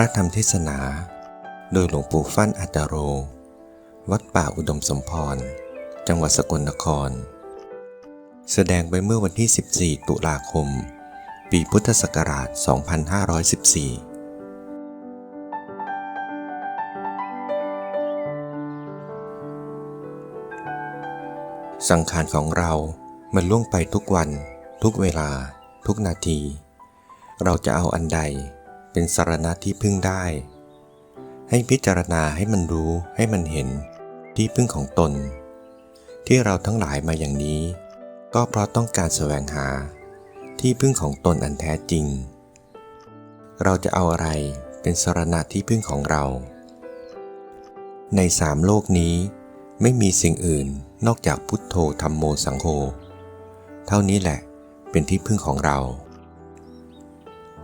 ระธรรมเทศนา โดยหลวงปู่ฟั่นอัตโร วัดป่าอุดมสมพร จังหวัดสกลนคร แสดงไปเมื่อวันที่ 14 ตุลาคม ปีพุทธศักราช 2514สังขารของเรา มันล่วงไปทุกวัน ทุกเวลา ทุกนาที เราจะเอาอันใด เป็นสารณะที่พึ่งได้ ให้พิจารณาให้มันรู้ให้มันเห็นที่พึ่งของตน ที่เราทั้งหลายมาอย่างนี้ ก็เพราะต้องการแสวงหาที่พึ่งของตนอันแท้จริง เราจะเอาอะไรเป็นสารณะที่พึ่งของเรา ในสามโลกนี้ไม่มีสิ่งอื่นนอกจากพุทโธธรรมโมสังโฆเท่านี้แหละเป็นที่พึ่งของเรา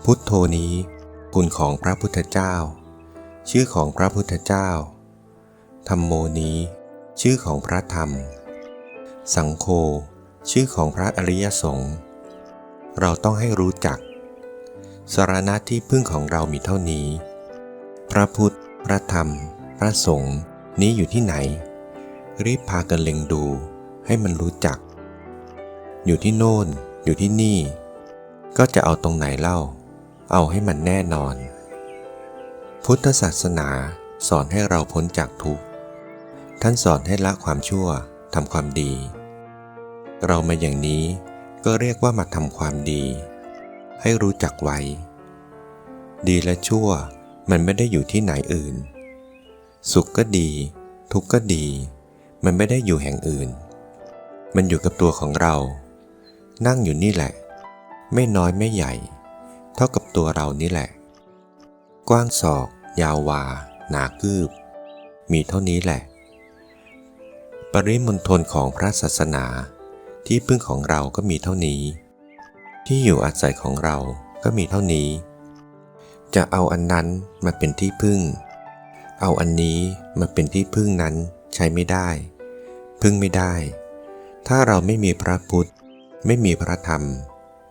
พุทโธนี้ คุณของพระพุทธเจ้า ชื่อของพระพุทธเจ้า ธรรมโมนี้ ชื่อของพระธรรม สังโฆชื่อของพระอริยสงฆ์เราต้องให้รู้จัก สารณะที่พึ่งของเรามีเท่านี้ พระพุทธ พระธรรม พระสงฆ์นี้อยู่ที่ไหน รีบพากันเล็งดูให้มันรู้จัก อยู่ที่โน่น อยู่ที่นี่ ก็จะเอาตรงไหนเล่า เอาให้มันแน่นอน พุทธศาสนาสอนให้เราพ้นจากทุกข์ ท่านสอนให้ละความชั่วทำความดี เรามาอย่างนี้ก็เรียกว่ามาทำความดี ให้รู้จักไว้ ดีและชั่วมันไม่ได้อยู่ที่ไหนอื่น สุขก็ดี ทุกข์ก็ดี มันไม่ได้อยู่แห่งอื่น มันอยู่กับตัวของเรา นั่งอยู่นี่แหละ ไม่น้อยไม่ใหญ่ เท่ากับตัวเรานี่แหละ กว้างศอก ยาววา หนาคืบ มีเท่านี้แหละ ปริมณฑลของพระศาสนา ที่พึ่งของเราก็มีเท่านี้ ที่อยู่อาศัยของเราก็มีเท่านี้ จะเอาอันนั้นมาเป็นที่พึ่ง เอาอันนี้มาเป็นที่พึ่งนั้นใช้ไม่ได้ พึ่งไม่ได้ ถ้าเราไม่มีพระพุทธ ไม่มีพระธรรม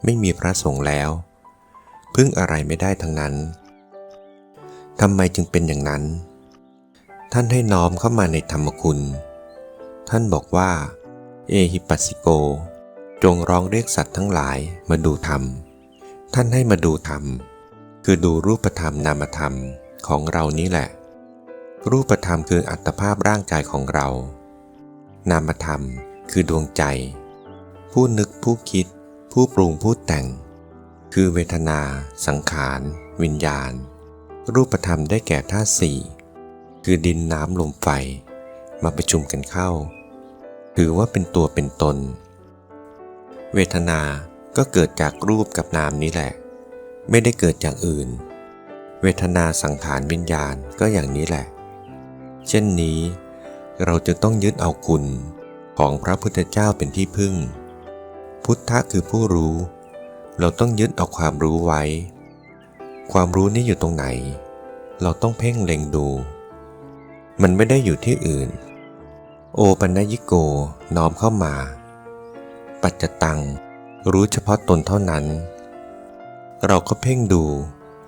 ไม่มีพระสงฆ์แล้ว พึ่งอะไรไม่ได้ทั้งนั้นทำไมจึงเป็นอย่างนั้น ท่านให้น้อมเข้ามาในธรรมคุณ ท่านบอกว่า เอหิปัสสิโก จงร้องเรียกสัตว์ทั้งหลายมาดูธรรม ท่านให้มาดูธรรม คือดูรูปธรรมนามธรรมของเรานี้แหละ รูปธรรมคืออัตภาพร่างกายของเรา นามธรรมคือดวงใจ ผู้นึกผู้คิด ผู้ปรุงผู้แต่ง คือเวทนา สังขาร วิญญาณ รูปธรรมได้แก่ธาตุสี่คือดินน้ำลมไฟ มาประชุมกันเข้า ถือว่าเป็นตัวเป็นตน เวทนาก็เกิดจากรูปกับนามนี้แหละ ไม่ได้เกิดจากอื่น เวทนาสังขารวิญญาณก็อย่างนี้แหละ เช่นนี้ เราจะต้องยึดเอาคุณของพระพุทธเจ้าเป็นที่พึ่ง พุทธะคือผู้รู้ เราต้องยึดเอาความรู้ไว้ ความรู้นี้อยู่ตรงไหน เราต้องเพ่งเล็งดู มันไม่ได้อยู่ที่อื่น โอปัญญิโกน้อมเข้ามา ปัจจตัง รู้เฉพาะตนเท่านั้น เราก็เพ่งดู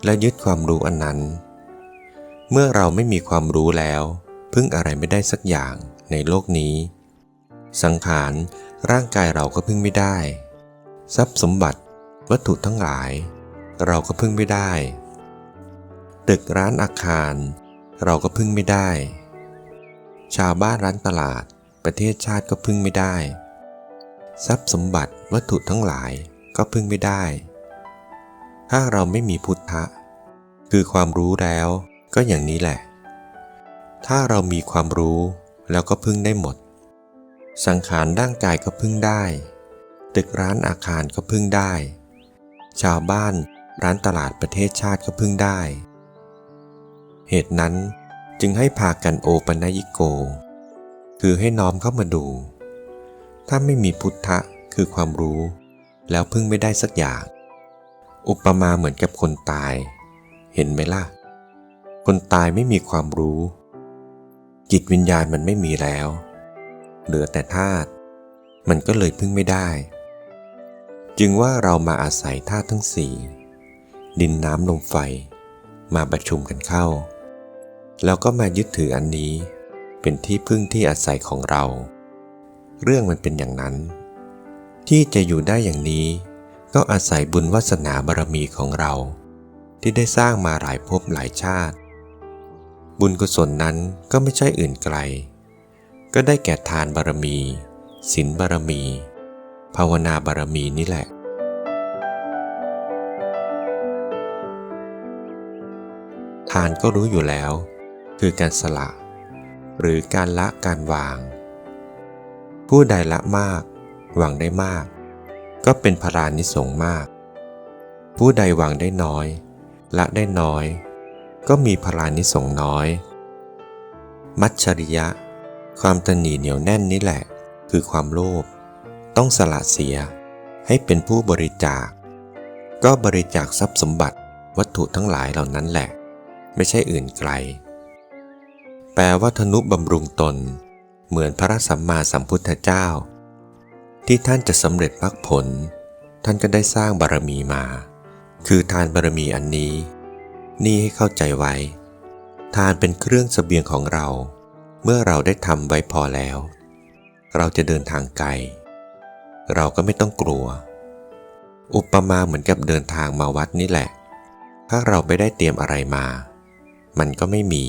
และยึดความรู้อันนั้น เมื่อเราไม่มีความรู้แล้ว พึ่งอะไรไม่ได้สักอย่างในโลกนี้ สังขารร่างกายเราก็พึ่งไม่ได้ ทรัพย์สมบัติ วัตถุทั้งหลาย เราก็พึ่งไม่ได้ ตึกร้านอาคาร เราก็พึ่งไม่ได้ ชาวบ้านร้านตลาด ประเทศชาติก็พึ่งไม่ได้ ทรัพย์สมบัติวัตถุทั้งหลายก็พึ่งไม่ได้ ถ้าเราไม่มีพุทธะ คือความรู้แล้วก็อย่างนี้แหละ ถ้าเรามีความรู้แล้วก็พึ่งได้หมด สังขารร่างกายก็พึ่งได้ ตึกร้านอาคารก็พึ่งได้ ชาวบ้านร้านตลาดประเทศชาติก็พึ่งได้ เหตุนั้นจึงให้พากันโอปัญญิโก คือให้น้อมเข้ามาดู ถ้าไม่มีพุทธะคือความรู้ แล้วพึ่งไม่ได้สักอย่าง อุปมาเหมือนกับคนตาย เห็นไหมล่ะ คนตายไม่มีความรู้ จิตวิญญาณมันไม่มีแล้ว เหลือแต่ธาตุมันก็เลยพึ่งไม่ได้ จึงว่าเรามาอาศัยธาตุทั้งสี่ดินน้ำลมไฟ มาประชุมกันเข้า แล้วก็มายึดถืออันนี้ เป็นที่พึ่งที่อาศัยของเรา เรื่องมันเป็นอย่างนั้น ที่จะอยู่ได้อย่างนี้ ก็อาศัยบุญวาสนาบารมีของเรา ที่ได้สร้างมาหลายภพหลายชาติ บุญกุศลนั้นก็ไม่ใช่อื่นไกล ก็ได้แก่ทานบารมีศีลบารมี ภาวนาบารมีนี่แหละ ทานก็รู้อยู่แล้ว คือการสละ หรือการละการวาง ผู้ใดละมาก หวังได้มาก ก็เป็นพรานิสงมาก ผู้ใดหวังได้น้อย ละได้น้อย ก็มีพรานิสงน้อย มัจฉริยะ ความตนีเหนียวแน่นนี่แหละ คือความโลภ ต้องสละเสีย ให้เป็นผู้บริจาค ก็บริจาคทรัพย์สมบัติวัตถุทั้งหลายเหล่านั้นแหละ ไม่ใช่อื่นไกล แปลว่าธนุบำรุงตน เหมือนพระสัมมาสัมพุทธเจ้า ที่ท่านจะสำเร็จมรรคผล ท่านก็ได้สร้างบารมีมา คือทานบารมีอันนี้ นี่ให้เข้าใจไว้ ทานเป็นเครื่องสเสบียงของเรา เมื่อเราได้ทำไว้พอแล้ว เราจะเดินทางไกล เราก็ไม่ต้องกลัว อุปมาเหมือนกับเดินทางมาวัดนี่แหละ ถ้าเราไม่ได้เตรียมอะไรมา มันก็ไม่มี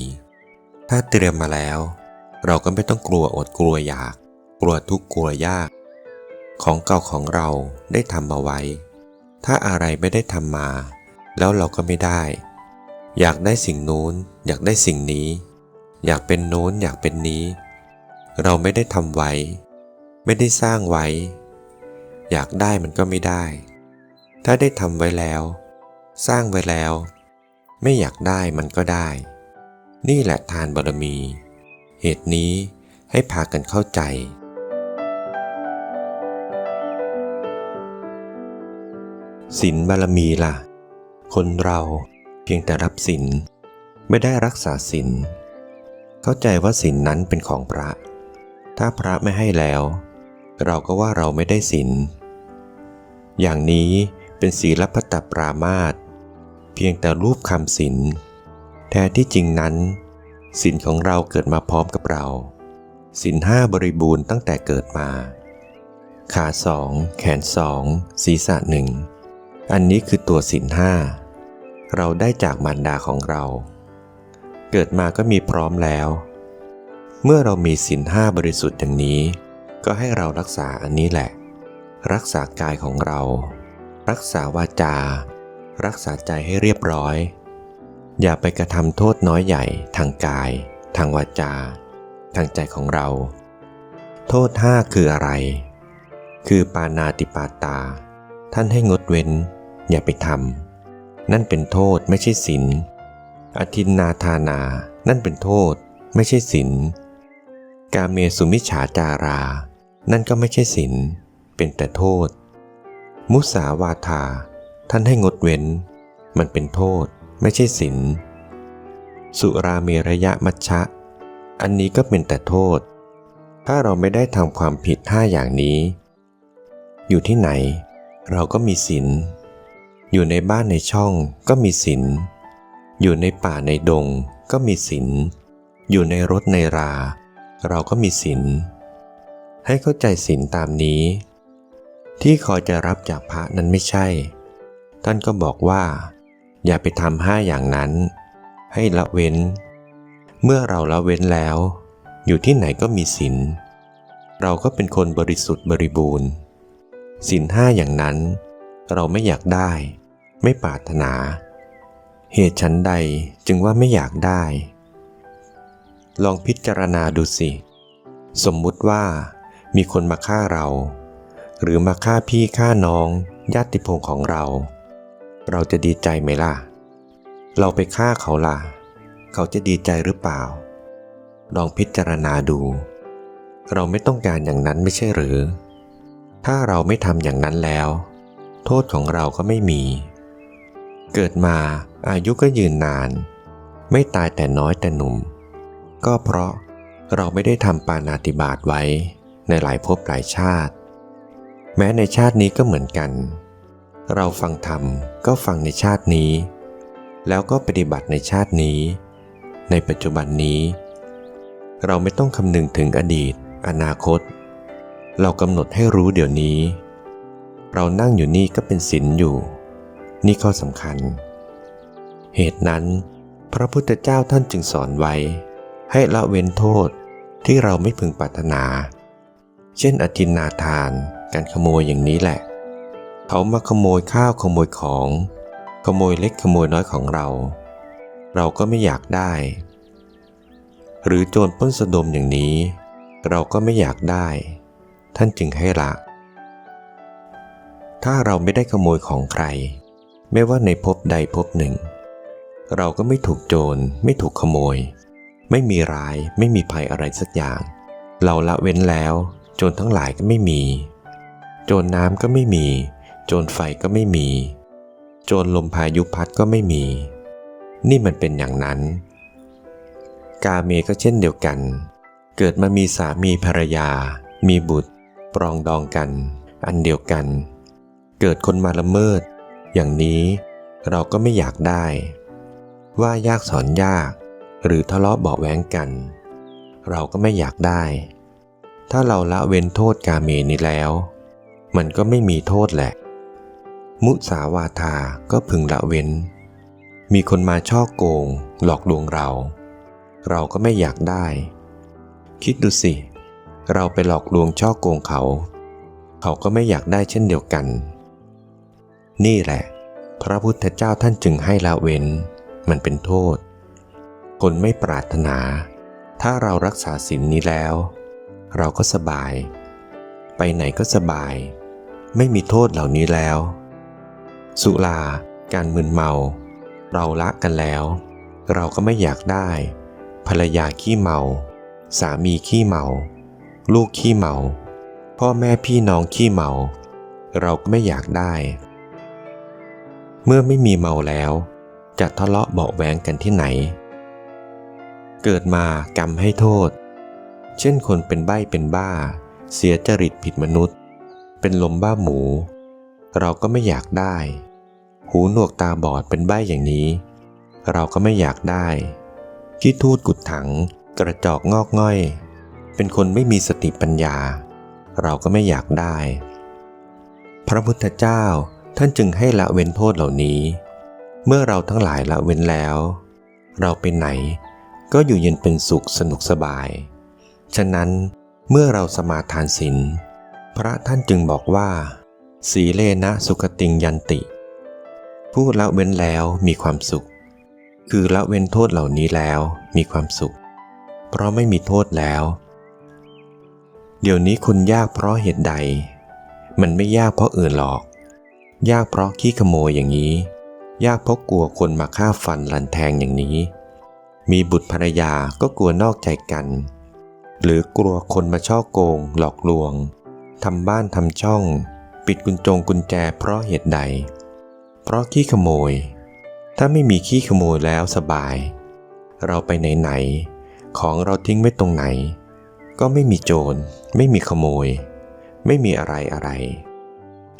ถ้าเตรียมมาแล้ว เราก็ไม่ต้องกลัวอดกลัวอยาก กลัวทุกข์กลัวยาก ของเก่าของเราได้ทำมาไว้ ถ้าอะไรไม่ได้ทำมา แล้วเราก็ไม่ได้ อยากได้สิ่งนู้น อยากได้สิ่งนี้ อยากเป็นโน้นอยากเป็นนี้ เราไม่ได้ทำไว้ ไม่ได้สร้างไว้ อยากได้มันก็ไม่ได้ ถ้าได้ทำไว้แล้ว สร้างไว้แล้ว ไม่อยากได้มันก็ได้ นี่แหละทานบารมี เหตุนี้ให้พากันเข้าใจศีลบารมีล่ะ คนเราเพียงแต่รับศีลไม่ได้รักษาศีลเข้าใจว่าศีลนั้นเป็นของพระ ถ้าพระไม่ให้แล้ว เราก็ว่าเราไม่ได้ศีล อย่างนี้เป็นศีลพัตปรามาตเพียงแต่รูปคำศีลแท้ที่จริงนั้นศีลของเราเกิดมาพร้อมกับเราศีลห้าบริบูรณ์ตั้งแต่เกิดมา ขาสองแขนสองศีรษะหนึ่งอันนี้คือตัวศีลห้าเราได้จากมารดาของเรา เกิดมาก็มีพร้อมแล้ว เมื่อเรามีศีลห้าบริสุทธิ์อย่างนี้ ก็ให้เรารักษาอันนี้แหละ รักษากายของเรา รักษาวาจา รักษาใจให้เรียบร้อย อย่าไปกระทำโทษน้อยใหญ่ทางกาย ทางวาจา ทางใจของเรา โทษห้าคืออะไร คือปานาติปาตา ท่านให้งดเว้น อย่าไปทำนั่นเป็นโทษไม่ใช่ศีลอทินนาทานา นั่นเป็นโทษ ไม่ใช่ศีลกาเมสุมิฉาจารา นั่นก็ไม่ใช่ศีล เป็นแต่โทษ มุสาวาทา ท่านให้งดเว้น มันเป็นโทษไม่ใช่ศีลสุราเมระยะมัชชะ อันนี้ก็เป็นแต่โทษ ถ้าเราไม่ได้ทำความผิดห้าอย่างนี้ อยู่ที่ไหน เราก็มีศีลอยู่ในบ้านในช่องก็มีศีลอยู่ในป่าในดงก็มีศีลอยู่ในรถในรา เราก็มีศีลให้เข้าใจศีลตามนี้ ที่คอยจะรับจากพระนั้นไม่ใช่ ท่านก็บอกว่า อย่าไปทำห้าอย่างนั้น ให้ละเว้น เมื่อเราละเว้นแล้ว อยู่ที่ไหนก็มีศีลเราก็เป็นคนบริสุทธิ์บริบูรณ์ศีลห้าอย่างนั้น เราไม่อยากได้ ไม่ปรารถนา เหตุฉันใดจึงว่าไม่อยากได้ ลองพิจารณาดูสิ สมมุติว่ามีคนมาฆ่าเรา หรือมาฆ่าพี่ฆ่าน้อง ญาติพงของเรา เราจะดีใจไหมล่ะ เราไปฆ่าเขาล่ะ เขาจะดีใจหรือเปล่า ลองพิจารณาดู เราไม่ต้องการอย่างนั้นไม่ใช่หรือ ถ้าเราไม่ทำอย่างนั้นแล้ว โทษของเราก็ไม่มี เกิดมาอายุก็ยืนนาน ไม่ตายแต่น้อยแต่หนุ่ม ก็เพราะเราไม่ได้ทำปานาติบาตไว้ในหลายภพหลายชาติ แม้ในชาตินี้ก็เหมือนกัน เราฟังธรรมก็ฟังในชาตินี้ แล้วก็ปฏิบัติในชาตินี้ ในปัจจุบันนี้ เราไม่ต้องคำนึงถึงอดีต อนาคต เรากำหนดให้รู้เดี๋ยวนี้ เรานั่งอยู่นี่ก็เป็นศีลอยู่ นี่ข้อสำคัญ เหตุนั้น พระพุทธเจ้าท่านจึงสอนไว้ ให้ละเว้นโทษที่เราไม่พึงปรารถนา เช่นอธินนาทาน การขโมยอย่างนี้แหละ เขามาขโมยข้าวขโมยของ ขโมยเล็กขโมยน้อยของเรา เราก็ไม่อยากได้ หรือโจรป้นสะดมอย่างนี้ เราก็ไม่อยากได้ ท่านจึงให้ละถ้าเราไม่ได้ขโมยของใคร ไม่ว่าในภพใดภพหนึ่ง เราก็ไม่ถูกโจรไม่ถูกขโมย ไม่มีร้ายไม่มีภัยอะไรสักอย่าง เราละเว้นแล้ว โจรทั้งหลายก็ไม่มี โจรน้ำก็ไม่มี โจรไฟก็ไม่มี โจรลมพายุพัดก็ไม่มี นี่มันเป็นอย่างนั้น กาเมก็เช่นเดียวกัน เกิดมามีสามีภรรยา มีบุตร ปรองดองกัน อันเดียวกัน เกิดคนมาละเมิด อย่างนี้เราก็ไม่อยากได้ ว่ายากสอนยาก หรือทะเลาะเบาะแวงกัน เราก็ไม่อยากได้ ถ้าเราละเว้นโทษกาเมนี้แล้ว มันก็ไม่มีโทษแหละ มุสาวาทาก็พึงละเว้น มีคนมาช่อโกง หลอกลวงเรา เราก็ไม่อยากได้ คิดดูสิ เราไปหลอกลวงช่อโกงเขา เขาก็ไม่อยากได้เช่นเดียวกัน นี่แหละ พระพุทธเจ้าท่านจึงให้ละเว้น มันเป็นโทษ คนไม่ปรารถนา ถ้าเรารักษาศีลนี้แล้ว เราก็สบาย ไปไหนก็สบาย ไม่มีโทษเหล่านี้แล้ว สุรา การมึนเมา เราละกันแล้ว เราก็ไม่อยากได้ ภรรยาขี้เมา สามีขี้เมา ลูกขี้เมา พ่อแม่พี่น้องขี้เมา เราก็ไม่อยากได้ เมื่อไม่มีเมาแล้ว จะทะเลาะเบาะแวงกันที่ไหน เกิดมากรรมให้โทษ เช่นคนเป็นใบ้เป็นบ้า เสียจริตผิดมนุษย์ เป็นลมบ้าหมู เราก็ไม่อยากได้ หูหนวกตาบอดเป็นใบ้อย่างนี้ เราก็ไม่อยากได้ขี้ทูดกุดถัง กระจอกงอกง่อย เป็นคนไม่มีสติปัญญา เราก็ไม่อยากได้ พระพุทธเจ้าท่านจึงให้ละเว้นโทษเหล่านี้ เมื่อเราทั้งหลายละเว้นแล้ว เราไปไหนก็อยู่เย็นเป็นสุขสนุกสบาย ฉะนั้นเมื่อเราสมาทานศีล พระท่านจึงบอกว่า สีเลนะสุขติงยันติ ผู้ละเว้นแล้วมีความสุข คือละเว้นโทษเหล่านี้แล้วมีความสุข เพราะไม่มีโทษแล้ว เดี๋ยวนี้คนยากเพราะเหตุใด มันไม่ยากเพราะอื่นหรอก ยากเพราะขี้ขโมยอย่างนี้ ยากเพราะกลัวคนมาฆ่าฟันลันแทงอย่างนี้ มีบุตรภรรยาก็กลัวนอกใจกัน หรือกลัวคนมาช่อโกงหลอกลวง ทำบ้านทำช่อง ปิดกุญจงกุญแจเพราะเหตุใด เพราะขี้ขโมย ถ้าไม่มีขี้ขโมยแล้วสบาย เราไปไหนๆของเราทิ้งไว้ตรงไหน ก็ไม่มีโจร ไม่มีขโมย ไม่มีอะไรอะไร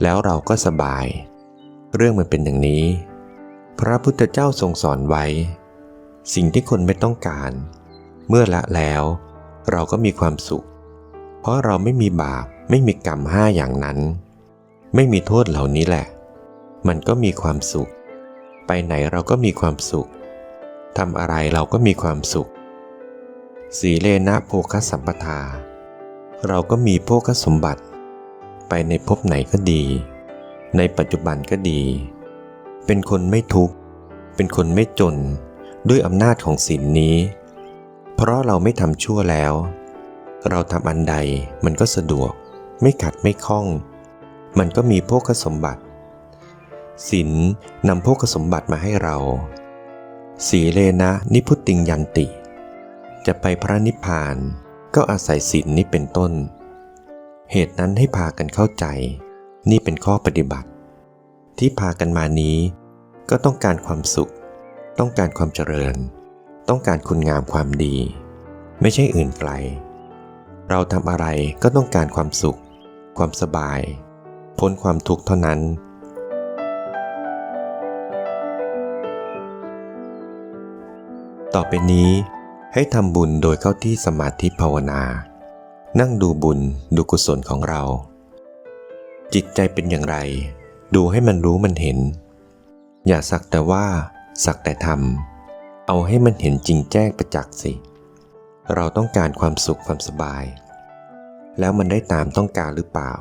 แล้วเราก็สบาย เรื่องมันเป็นอย่างนี้ พระพุทธเจ้าทรงสอนไว้ สิ่งที่คนไม่ต้องการ เมื่อละแล้ว เราก็มีความสุข เพราะเราไม่มีบาป ไม่มีกรรมห้าอย่างนั้น ไม่มีโทษเหล่านี้แหละ มันก็มีความสุข ไปไหนเราก็มีความสุขทำอะไรเราก็มีความสุข สีเลนะโภคสัมปทา เราก็มีโภคสมบัติ ไปในภพไหนก็ดี ในปัจจุบันก็ดี เป็นคนไม่ทุกข์ เป็นคนไม่จน ด้วยอำนาจของศีลนี้ เพราะเราไม่ทำชั่วแล้ว เราทำอันใดมันก็สะดวก ไม่ขัดไม่ข้อง มันก็มีโภคสมบัติศีลนำโภคสมบัติมาให้เรา สีเลนะนิพุตติงยันติ จะไปพระนิพพานก็อาศัยศีลนี้เป็นต้น เหตุนั้นให้พากันเข้าใจ นี่เป็นข้อปฏิบัติ ที่พากันมานี้ ก็ต้องการความสุข ต้องการความเจริญ ต้องการคุณงามความดี ไม่ใช่อื่นไกล เราทำอะไรก็ต้องการความสุข ความสบาย พ้นความทุกข์เท่านั้น ต่อไปนี้ให้ทำบุญโดยเข้าที่สมาธิภาวนา นั่งดูบุญดูกุศลของเรา จิตใจเป็นอย่างไร ดูให้มันรู้มันเห็น อย่าสักแต่ว่า สักแต่ทำเอาให้มันเห็นจริงแจ้งประจักษ์สิ เราต้องการความสุขความสบาย แล้วมันได้ตามต้องการหรือเปล่า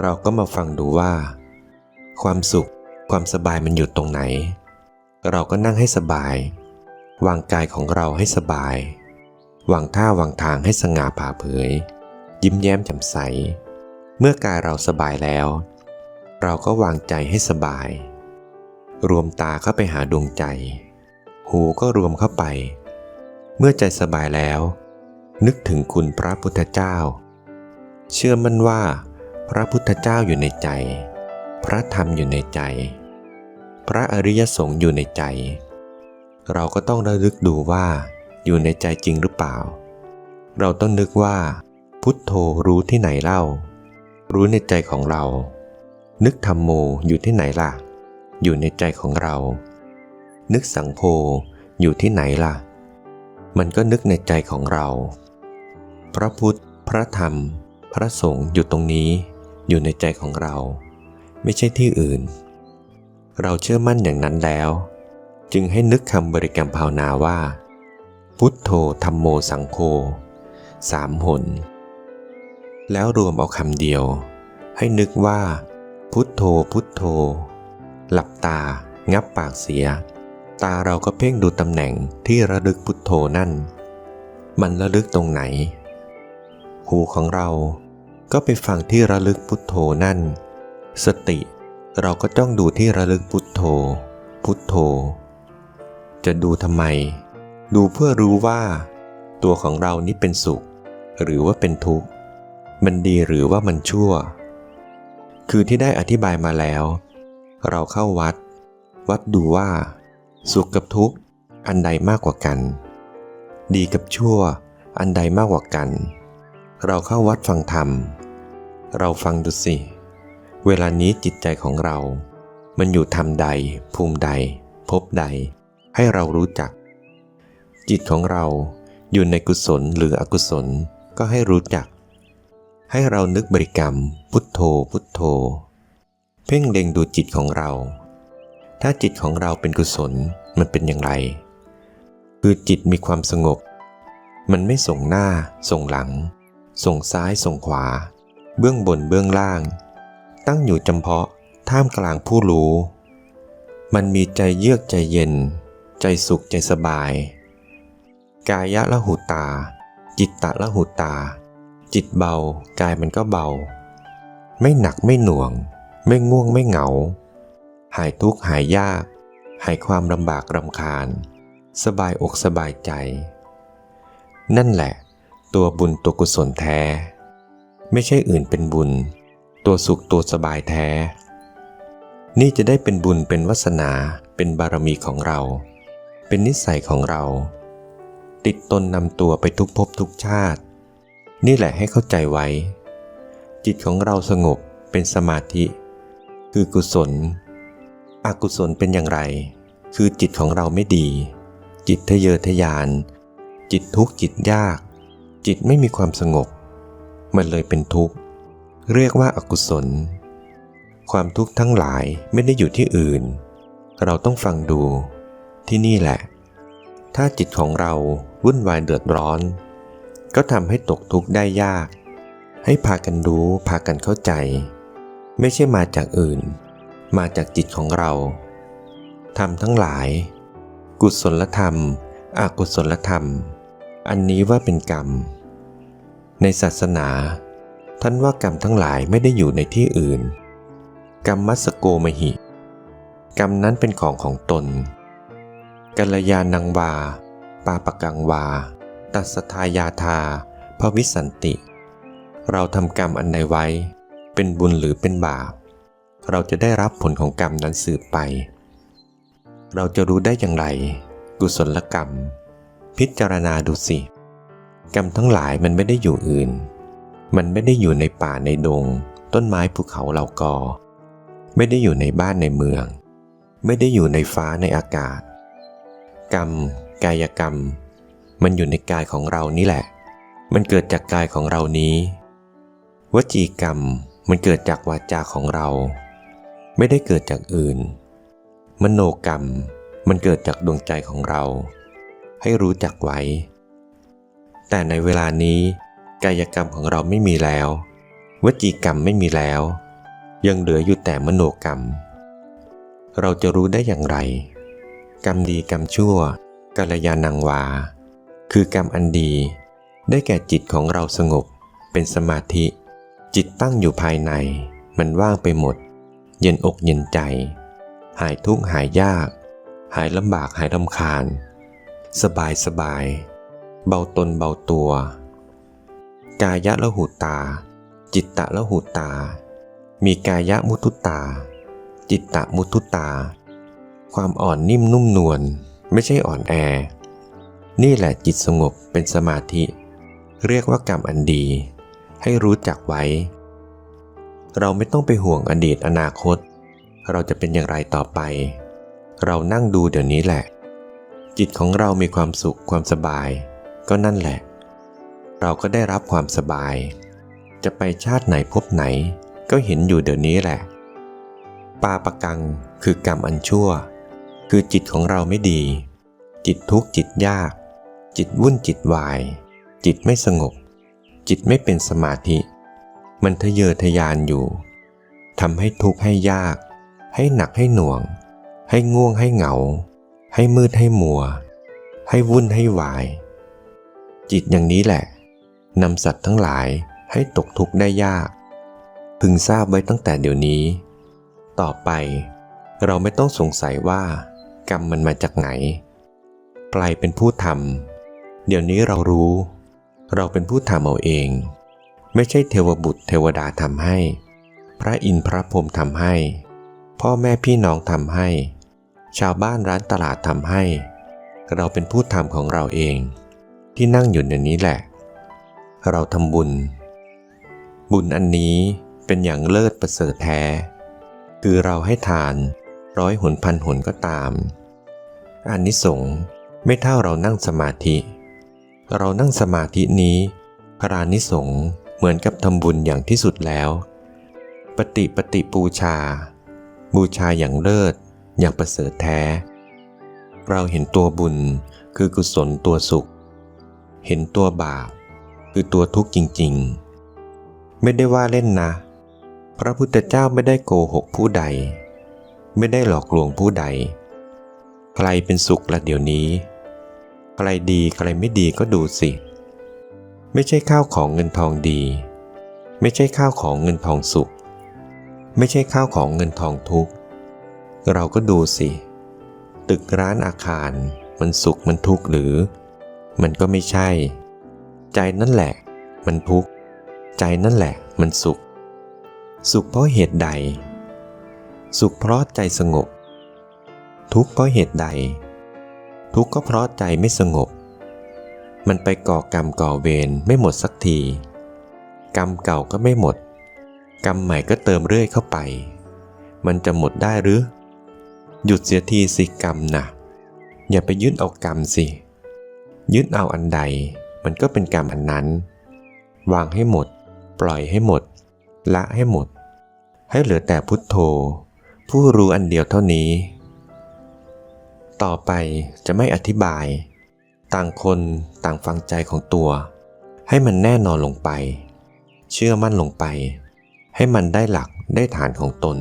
เราก็มาฟังดูว่า ความสุขความสบายมันอยู่ตรงไหน เราก็นั่งให้สบาย วางกายของเราให้สบาย วางท่าวางทางให้สง่าผ่าเผย ยิ้มแย้มแจ่มใส เมื่อกายเราสบายแล้ว เราก็วางใจให้สบาย รวมตาเข้าไปหาดวงใจ หูก็รวมเข้าไป เมื่อใจสบายแล้ว นึกถึงคุณพระพุทธเจ้า เชื่อมั่นว่า พระพุทธเจ้าอยู่ในใจ พระธรรมอยู่ในใจ พระอริยสงฆ์อยู่ในใจ เราก็ต้องระลึกดูว่า อยู่ในใจจริงหรือเปล่า เราต้องนึกว่า พุทโธรู้ที่ไหนเล่า รู้ในใจของเรา นึกธรรมโมอยู่ที่ไหนล่ะ อยู่ในใจของเรา นึกสังโฆอยู่ที่ไหนล่ะ มันก็นึกในใจของเรา พระพุทธ พระธรรม พระสงฆ์อยู่ตรงนี้ อยู่ในใจของเรา ไม่ใช่ที่อื่น เราเชื่อมั่นอย่างนั้นแล้ว จึงให้นึกคำบริกรรมภาวนาว่า พุทโธธรรมโมสังโฆสามหน แล้วรวมเอาคำเดียว ให้นึกว่า พุทโธพุทโธ หลับตา งับปากเสีย ตาเราก็เพ่งดูตำแหน่งที่ระลึกพุทโธนั่น มันระลึกตรงไหน หูของเรา ก็ไปฟังที่ระลึกพุทโธนั่น สติเราก็จ้องดูที่ระลึกพุทโธ พุทโธ จะดูทำไม ดูเพื่อรู้ว่า ตัวของเรานี้เป็นสุข หรือว่าเป็นทุกข์ มันดีหรือว่ามันชั่ว คือที่ได้อธิบายมาแล้ว เราเข้าวัด วัดดูว่า สุขกับทุกข์อันใดมากกว่ากัน ดีกับชั่วอันใดมากกว่ากัน เราเข้าวัดฟังธรรม เราฟังดูสิ เวลานี้จิตใจของเรา มันอยู่ธรรมใด ภูมิใด พบใด ให้เรารู้จัก จิตของเราอยู่ในกุศลหรืออกุศลก็ให้รู้จัก ให้เรานึกบริกรรม พุทโธพุทโธ เพ่งเล็งดูจิตของเรา ถ้าจิตของเราเป็นกุศลมันเป็นอย่างไร คือจิตมีความสงบ มันไม่ส่งหน้าส่งหลัง ส่งซ้ายส่งขวา เบื้องบนเบื้องล่าง ตั้งอยู่จำเพาะท่ามกลางผู้รู้ มันมีใจเยือกใจเย็น ใจสุขใจสบาย กายะละหุตา จิตตะละหุตา จิตเบา กายมันก็เบา ไม่หนักไม่หน่วง ไม่ง่วงไม่เหงา หายทุกข์หายยาก หายความลำบากรำคาญ สบายอกสบายใจ นั่นแหละ ตัวบุญตัวกุศลแท้ ไม่ใช่อื่นเป็นบุญ ตัวสุขตัวสบายแท้ นี่จะได้เป็นบุญเป็นวาสนาเป็นบารมีของเรา เป็นนิสัยของเรา ติดตนนำตัวไปทุกภพทุกชาติ นี่แหละให้เข้าใจไว้ จิตของเราสงบเป็นสมาธิ คือกุศล อกุศลเป็นอย่างไร คือจิตของเราไม่ดี จิตทะเยอทะยาน จิตทุกข์จิตยาก จิตไม่มีความสงบ มันเลยเป็นทุกข์ เรียกว่าอากุศล ความทุกข์ทั้งหลายไม่ได้อยู่ที่อื่น เราต้องฟังดู ที่นี่แหละ ถ้าจิตของเราวุ่นวายเดือดร้อน ก็ทำให้ตกทุกข์ได้ยาก ให้พากันรู้พากันเข้าใจ ไม่ใช่มาจากอื่น มาจากจิตของเราทำทั้งหลาย กุศลธรรมอกุศลธรรม อันนี้ว่าเป็นกรรม ในศาสนา ท่านว่ากรรมทั้งหลายไม่ได้อยู่ในที่อื่น กรรมมัสโกมหิ กรรมนั้นเป็นของของตนกัลยาณังวา ปาปกังวา ตัสทายาธาพระวิสันติ เราทำกรรมอันใดไว้ เป็นบุญหรือเป็นบาป เราจะได้รับผลของกรรมนั้นสืบไป เราจะรู้ได้อย่างไร กุศลกรรม พิจารณาดูสิ กรรมทั้งหลายมันไม่ได้อยู่อื่น มันไม่ได้อยู่ในป่าในดง ต้นไม้ภูเขาเหล่ากอ ไม่ได้อยู่ในบ้านในเมือง ไม่ได้อยู่ในฟ้าในอากาศ กรรม กายกรรม มันอยู่ในกายของเรานี่แหละ มันเกิดจากกายของเรานี้ วจีกรรมมันเกิดจากวาจาของเรา ไม่ได้เกิดจากอื่น มโนกรรมมันเกิดจากดวงใจของเรา ให้รู้จักไว้ แต่ในเวลานี้ กายกรรมของเราไม่มีแล้ว วจีกรรมไม่มีแล้ว ยังเหลืออยู่แต่มโนกรรม เราจะรู้ได้อย่างไร กรรมดีกรรมชั่วกัลยาณังวา คือกรรมอันดี ได้แก่จิตของเราสงบ เป็นสมาธิ จิตตั้งอยู่ภายใน มันว่างไปหมด เย็นอกเย็นใจ หายทุกข์หายยาก หายลำบากหายลำคาญ สบายสบาย เบาตนเบาตัว กายะละหูตา จิตตะละหูตา มีกายะมุทุตา จิตตะมุทุตา ความอ่อนนิ่มนุ่มนวลไม่ใช่อ่อนแอ นี่แหละจิตสงบเป็นสมาธิ เรียกว่ากรรมอันดี ให้รู้จักไว้ เราไม่ต้องไปห่วงอดีตอนาคต เราจะเป็นอย่างไรต่อไป เรานั่งดูเดี๋ยวนี้แหละ จิตของเรามีความสุขความสบาย ก็นั่นแหละ เราก็ได้รับความสบาย จะไปชาติไหนพบไหน ก็เห็นอยู่เดี๋ยวนี้แหละ ปาปะกังคือกรรมอันชั่ว คือจิตของเราไม่ดี จิตทุกข์จิตยาก จิตวุ่นจิตวาย จิตไม่สงบ จิตไม่เป็นสมาธิ มันทะเยอทะยานอยู่ทำให้ทุกข์ให้ยาก ให้หนักให้หน่วง ให้ง่วงให้เหงา ให้มืดให้มัว ให้วุ่นให้วาย จิตอย่างนี้แหละนำสัตว์ทั้งหลายให้ตกทุกข์ได้ยาก พึงทราบไว้ตั้งแต่เดี๋ยวนี้ ต่อไปเราไม่ต้องสงสัยว่า กรรมมันมาจากไหนใครเป็นผู้ทำเดี๋ยวนี้เรารู้ เราเป็นผู้ทำเอาเอง ไม่ใช่เทวบุตรเทวดาทำให้ พระอินทร์พระพรหมทำให้ พ่อแม่พี่น้องทำให้ ชาวบ้านร้านตลาดทำให้ เราเป็นผู้ทำของเราเอง ที่นั่งอยู่ในนี้แหละ เราทำบุญ บุญอันนี้เป็นอย่างเลิศประเสริฐแท้ คือเราให้ทานร้อยหนพันหนก็ตามอานิสงส์ไม่เท่าเรานั่งสมาธิ เรานั่งสมาธินี้พระานิสงส์เหมือนกับทำบุญอย่างที่สุดแล้ว ปฏิปฏิปูชา บูชาอย่างเลิศ อย่างประเสริฐแท้ เราเห็นตัวบุญคือกุศลตัวสุข เห็นตัวบาปคือตัวทุกข์จริงๆ ไม่ได้ว่าเล่นนะ พระพุทธเจ้าไม่ได้โกหกผู้ใด ไม่ได้หลอกลวงผู้ใด ใครเป็นสุขละเดี๋ยวนี้ ใครดีใครไม่ดีก็ดูสิ ไม่ใช่ข้าวของเงินทองดี ไม่ใช่ข้าวของเงินทองสุข ไม่ใช่ข้าวของเงินทองทุกข์ เราก็ดูสิ ตึกร้านอาคาร มันสุขมันทุกข์หรือ มันก็ไม่ใช่ ใจนั่นแหละ มันทุกข์ ใจนั่นแหละ มันสุข สุขเพราะเหตุใด สุขเพราะใจสงบ ทุกข์เพราะเหตุใด ทุกข์ก็เพราะใจไม่สงบ มันไปก่อกรรมก่อเวรไม่หมดสักที กรรมเก่าก็ไม่หมด กรรมใหม่ก็เติมเรื่อยเข้าไป มันจะหมดได้หรือ หยุดเสียทีสิกรรมนะอย่าไปยึดเอากรรมสิ ยึดเอาอันใด มันก็เป็นกรรมอันนั้น วางให้หมด ปล่อยให้หมด ละให้หมด ให้เหลือแต่พุทโธ ผู้รู้อันเดียวเท่านี้ ต่อไปจะไม่อธิบาย ต่างคนต่างฟังใจของตัว ให้มันแน่นอนลงไป เชื่อมั่นลงไป ให้มันได้หลักได้ฐานของตน